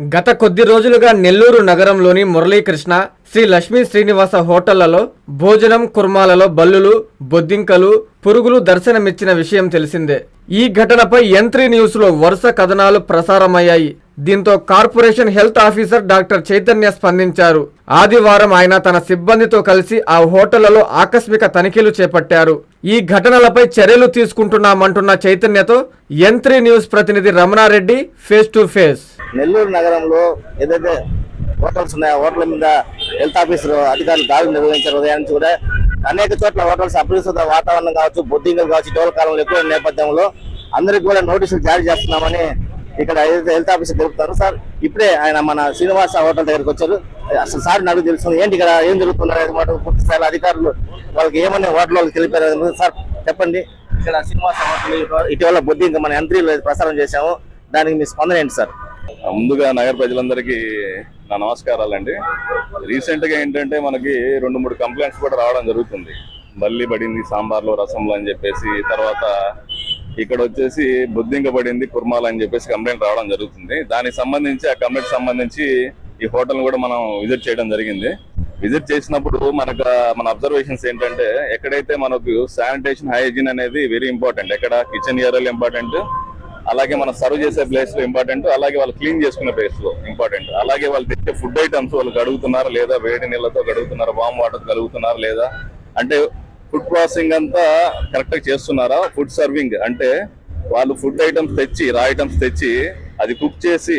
గత కొద్ది రోజులుగా నెల్లూరు నగరంలోని మురళీకృష్ణ శ్రీ లక్ష్మీ శ్రీనివాస హోటళ్ళలో భోజనం కుర్మాలలో బల్లులు బొద్దింకలు పురుగులు దర్శనమిచ్చిన విషయం తెలిసిందే. ఈ ఘటనపై ఎంత్రీ న్యూస్లో వరుస కథనాలు ప్రసారమయ్యాయి. దీంతో corporation health officer doctor Chaitanya స్పందించారు. ఆదివారం ఆయన తన సిబ్బందితో కలిసి ఆ హోటళ్ళలో ఆకస్మిక తనిఖీలు చేపట్టారు. ఈ ఘటనలపై చర్యలు తీసుకుంటున్నామంటున్న చైతన్యతో ఎంత్రీ న్యూస్ ప్రతినిధి Ramana Reddy face to face Nellore నగరంలో ఏదైతే హోటల్స్ ఉన్నాయో హోటల్ మీద హెల్త్ ఆఫీసర్ అధికారులు దాడులు నిర్వహించారు ఉదయం నుంచి కూడా. అనేక చోట్ల హోటల్స్ అపరిశుద్ధ వాతావరణం కావచ్చు బొద్దింగలు కావచ్చు టోల్ కాలంలో ఎక్కువ నేపథ్యంలో అందరికి కూడా నోటీసులు జారీ చేస్తున్నామని ఇక్కడ ఏదైతే హెల్త్ ఆఫీసర్ తెలుపుతారు సార్ ఇప్పుడే ఆయన మన శ్రీనివాస హోటల్ దగ్గరికి వచ్చారు. అసలు సార్ నాకు తెలుస్తుంది ఏంటి ఇక్కడ ఏం జరుగుతున్నారు అనేది మాట పూర్తి స్థాయిలో అధికారులు వాళ్ళకి ఏమని హోటల్ వాళ్ళకి తెలిపారు సార్ చెప్పండి. ఇక్కడ శ్రీనివాస హోటల్ ఇటీవల బొద్దింక మన ఎంట్రీలో ప్రసారం చేశాము. దానికి మీ స్పందన ఏంటి సార్? ముందుగా నగర ప్రజలందరికీ నా నమస్కారాలండి. రీసెంట్గా ఏంటంటే మనకి రెండు మూడు కంప్లైంట్స్ కూడా రావడం జరుగుతుంది. బల్లి పడింది సాంబార్లో రసంలో అని చెప్పేసి తర్వాత ఇక్కడ వచ్చేసి బుద్ధింక పడింది అని చెప్పేసి కంప్లైంట్ రావడం జరుగుతుంది. దానికి సంబంధించి ఆ కంప్లైంట్ సంబంధించి ఈ హోటల్ కూడా మనం విజిట్ చేయడం జరిగింది. విజిట్ చేసినప్పుడు మనకు మన అబ్జర్వేషన్స్ ఏంటంటే ఎక్కడైతే మనకు శానిటేషన్ హైజీన్ అనేది వెరీ ఇంపార్టెంట్ ఎక్కడ కిచెన్ ఏరియాలో ఇంపార్టెంట్ అలాగే మనం సర్వ్ చేసే ప్లేస్లో ఇంపార్టెంట్ అలాగే వాళ్ళు క్లీన్ చేసుకునే ప్లేస్లో ఇంపార్టెంట్ అలాగే వాళ్ళు తెచ్చే ఫుడ్ ఐటమ్స్ వాళ్ళు కడుగుతున్నారా లేదా వేడి నీళ్ళతో కడుగుతున్నారా వామ్ వాటర్ కలుగుతున్నారా లేదా అంటే ఫుడ్ ప్రాసెసింగ్ అంతా కరెక్ట్గా చేస్తున్నారా? ఫుడ్ సర్వింగ్ అంటే వాళ్ళు ఫుడ్ ఐటమ్స్ తెచ్చి రా ఐటమ్స్ తెచ్చి అది కుక్ చేసి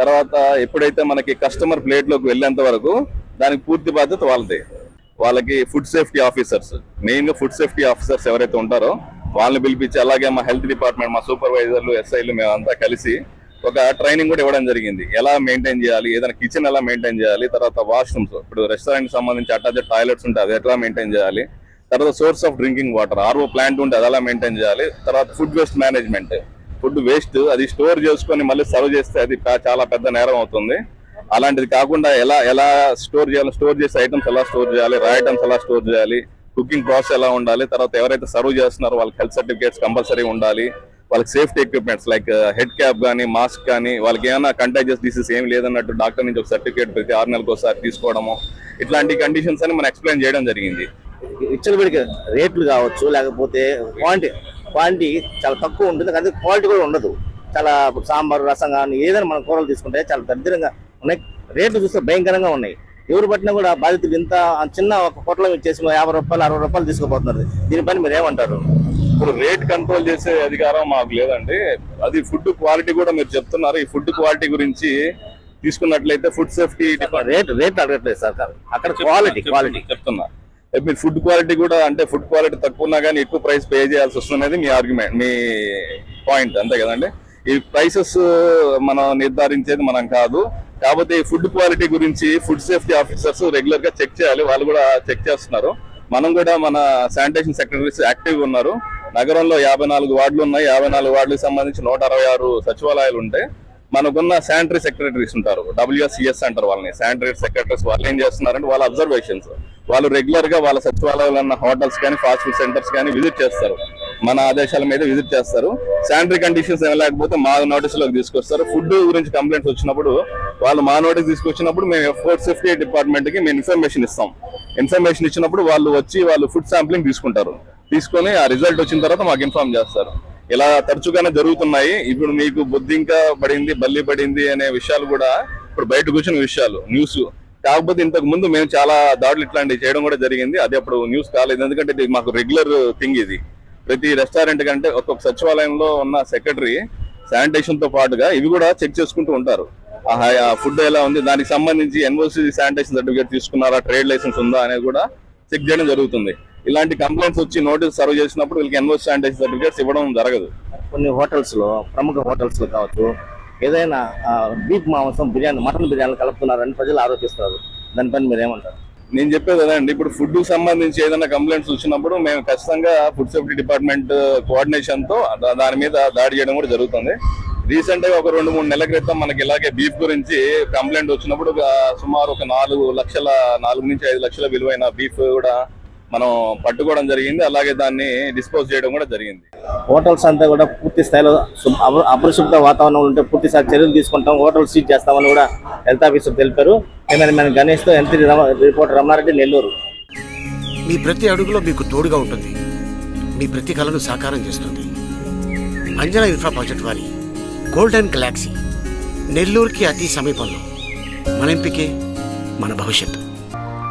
తర్వాత ఎప్పుడైతే మనకి కస్టమర్ ప్లేట్లోకి వెళ్ళేంత వరకు దానికి పూర్తి బాధ్యత వాళ్ళది. వాళ్ళకి ఫుడ్ సేఫ్టీ ఆఫీసర్స్ మెయిన్గా ఫుడ్ సేఫ్టీ ఆఫీసర్స్ ఎవరైతే ఉంటారో వాళ్ళని పిలిపించి అలాగే మా హెల్త్ డిపార్ట్మెంట్ మా సూపర్వైజర్లు ఎస్ఐలు మేమంతా కలిసి ఒక ట్రైనింగ్ కూడా ఇవ్వడం జరిగింది. ఎలా మెయింటైన్ చేయాలి? ఏదైనా కిచెన్ ఎలా మెయింటైన్ చేయాలి? తర్వాత వాష్రూమ్స్ ఇప్పుడు రెస్టారెంట్ సంబంధించి అటాచ్ టాయిలెట్స్ ఉంటాయి అది ఎట్లా మెయింటైన్ చేయాలి? తర్వాత source of drinking water RO plant ఉంటే అది ఎలా మెయింటైన్ చేయాలి. తర్వాత food waste management. Food waste అది స్టోర్ చేసుకొని మళ్ళీ సర్వ్ చేస్తే అది చాలా పెద్ద నేరం అవుతుంది. అలాంటిది కాకుండా ఎలా ఎలా స్టోర్ చేయాలి స్టోర్ చేసే ఐటమ్స్ ఎలా స్టోర్ చేయాలి రా ఐటమ్స్ ఎలా స్టోర్ చేయాలి కుకింగ్ ప్రాసెస్ ఎలా ఉండాలి తర్వాత ఎవరైతే సర్వ్ చేస్తున్నారో వాళ్ళకి హెల్త్ సర్టిఫికేట్స్ కంపల్సరీ ఉండాలి. వాళ్ళకి safety equipments like uh, head cap కానీ మాస్క్ కానీ వాళ్ళకి ఏమైనా కంటాజియస్ డిసీజ్ ఏం లేదన్నట్టు డాక్టర్ నుంచి ఒక సర్టిఫికేట్ ప్రతి ఆరు నెలలకు ఒకసారి తీసుకోవడము. ఇట్లాంటి కండిషన్స్ అని మనం ఎక్స్ప్లెయిన్ చేయడం జరిగింది. విచ్చలవిడికి రేట్లు కావచ్చు లేకపోతే క్వాంటిటీ క్వాంటిటీ చాలా తక్కువ ఉంటుంది. కానీ క్వాలిటీ కూడా ఉండదు. చాలా సాంబార్ రసం కానీ ఏదైనా మనం కూరలు తీసుకుంటే చాలా దరిద్రంగా ఉన్నాయి. రేట్లు చూస్తే భయంకరంగా ఉన్నాయి. ఎవరు పట్టినా కూడా బాధితులు ఇంత చిన్న ఒక పొట్లం ఇచ్చేసి యాభై రూపాయలు అరవై రూపాయలు తీసుకుపోతున్నారు. దీనిపైన మీరు ఏమంటారు? ఇప్పుడు రేట్ కంట్రోల్ చేసే అధికారం మాకు లేదండి. అది ఫుడ్ క్వాలిటీ కూడా మీరు చెప్తున్నారు. ఈ ఫుడ్ క్వాలిటీ గురించి తీసుకున్నట్లయితే ఫుడ్ సేఫ్టీ రేట్ రేట్లు అడగట్లేదు సార్ అక్కడ క్వాలిటీ క్వాలిటీ చెప్తున్నా ఏ మీరు ఫుడ్ క్వాలిటీ కూడా అంటే ఫుడ్ క్వాలిటీ తక్కువ ఉన్నా కానీ ఎక్కువ ప్రైస్ పే చేయాల్సి వస్తున్నది మీ ఆర్గ్యుమెంట్ మీ పాయింట్ అంతే కదండి? ఈ ప్రైసెస్ మనం నిర్ధారించేది మనం కాదు. కాకపోతే ఈ ఫుడ్ క్వాలిటీ గురించి ఫుడ్ సేఫ్టీ ఆఫీసర్స్ రెగ్యులర్గా చెక్ చేయాలి. వాళ్ళు కూడా చెక్ చేస్తున్నారు. మనం కూడా మన శానిటేషన్ సెక్రటరీస్ యాక్టివ్ ఉన్నారు. నగరంలో యాభై నాలుగు వార్డులు ఉన్నాయి. యాభై నాలుగు వార్డులకు సంబంధించి నూట అరవై ఆరు సచివాలయాలు ఉంటాయి మనకున్న శానిటరీ సెక్రటరీస్ ఉంటారు. డబ్ల్యూఎస్సిఎస్ అంటారు వాళ్ళని. శానిటరీ సెక్రటరీస్ వాళ్ళు ఏం చేస్తున్నారంటే వాళ్ళ అబ్జర్వేషన్స్ వాళ్ళు రెగ్యులర్గా వాళ్ళ సచివాలయాలు ఉన్న హోటల్స్ కానీ ఫాస్ట్ ఫుడ్ సెంటర్స్ కానీ విజిట్ చేస్తారు. మన ఆదేశాల మీద విజిట్ చేస్తారు. శానిటరీ కండిషన్స్ ఏం లేకపోతే మా నోటీస్లోకి తీసుకొస్తారు. ఫుడ్ గురించి కంప్లైంట్స్ వచ్చినప్పుడు వాళ్ళు మా నోటీస్ తీసుకొచ్చినప్పుడు మేము ఫుడ్ సేఫ్టీ డిపార్ట్మెంట్కి మేము ఇన్ఫర్మేషన్ ఇస్తాం. ఇన్ఫర్మేషన్ ఇచ్చినప్పుడు వాళ్ళు వచ్చి వాళ్ళు ఫుడ్ శాంప్లింగ్ తీసుకుంటారు. తీసుకొని ఆ రిజల్ట్ వచ్చిన తర్వాత మాకు ఇన్ఫార్మ్ చేస్తారు. ఇలా తరచుగానే జరుగుతున్నాయి. ఇప్పుడు మీకు బొద్దింక పడింది బల్లి పడింది అనే విషయాలు కూడా ఇప్పుడు బయట కూర్చున్న విషయాలు న్యూస్ కాకపోతే ఇంతకు ముందు మేము చాలా దాడులు ఇట్లాంటివి చేయడం కూడా జరిగింది. అది అప్పుడు న్యూస్ కాలేదు. ఎందుకంటే ఇది మాకు రెగ్యులర్ థింగ్ ఇది. ప్రతి రెస్టారెంట్ కంటే ఒక్కొక్క సచివాలయంలో ఉన్న సెక్రటరీ శానిటేషన్తో పాటుగా ఇవి కూడా చెక్ చేసుకుంటూ ఉంటారు. ఆ ఫుడ్ ఎలా ఉంది దానికి సంబంధించి ఎన్ఓసి శానిటేషన్ సర్టిఫికేట్ తీసుకున్నారా ట్రేడ్ లైసెన్స్ ఉందా అనేది కూడా చెక్ చేయడం జరుగుతుంది. ఇలాంటి కంప్లైంట్స్ వచ్చి నోటీస్ సర్వ్ చేసినప్పుడు వీళ్ళకి ఎన్ఓసి శానిటేషన్ సర్టిఫికేట్స్ ఇవ్వడం జరగదు. కొన్ని హోటల్స్లో ప్రముఖ హోటల్స్లో కావచ్చు ఏదైనా బీఫ్ మాంసం బిర్యానీ మటన్ బిర్యానీ కలుపుతున్నారని ప్రజలు ఆరోపిస్తారు. దానిపైన మీరు ఏమంటారు నేను చెప్పేది అదండి. ఇప్పుడు ఫుడ్ సంబంధించి ఏదైనా కంప్లైంట్స్ వచ్చినప్పుడు మేము ఖచ్చితంగా ఫుడ్ సేఫ్టీ డిపార్ట్మెంట్ కోఆర్డినేషన్తో దాని మీద దాడి చేయడం కూడా జరుగుతుంది. రీసెంట్గా ఒక రెండు మూడు నెలల క్రితం మనకి ఇలాగే బీఫ్ గురించి కంప్లైంట్ వచ్చినప్పుడు సుమారు ఒక నాలుగు లక్షల నాలుగు నుంచి ఐదు లక్షల విలువైన బీఫ్ కూడా మనం పట్టుకోవడం జరిగింది. అలాగే దాన్ని డిస్పోజ్ చేయడం కూడా జరిగింది. హోటల్స్ అంతా కూడా పూర్తి స్థాయిలో శుభ్- అప- అపరిశుభ్ర వాతావరణం ఉంటే పూర్తి స్థాయి చర్యలు తీసుకుంటాం. హోటల్ సీజ్ చేస్తామని కూడా హెల్త్ ఆఫీసర్ తెలిపారు. కెమెరామెన్ గణేష్తో ఎంపీ రిపోర్టర్ రమణారెడ్డి నెల్లూరు. మీ ప్రతి అడుగులో మీకు తోడుగా ఉంటుంది. మీ ప్రతి కలను సాకారం చేస్తుంది. అంజనా ఇన్ఫ్రా ప్రాజెక్ట్ వారి గోల్డెన్ గెలాక్సీ నెల్లూరుకి అతి సమీపంలో. మన ఎంపికే మన భవిష్యత్తు.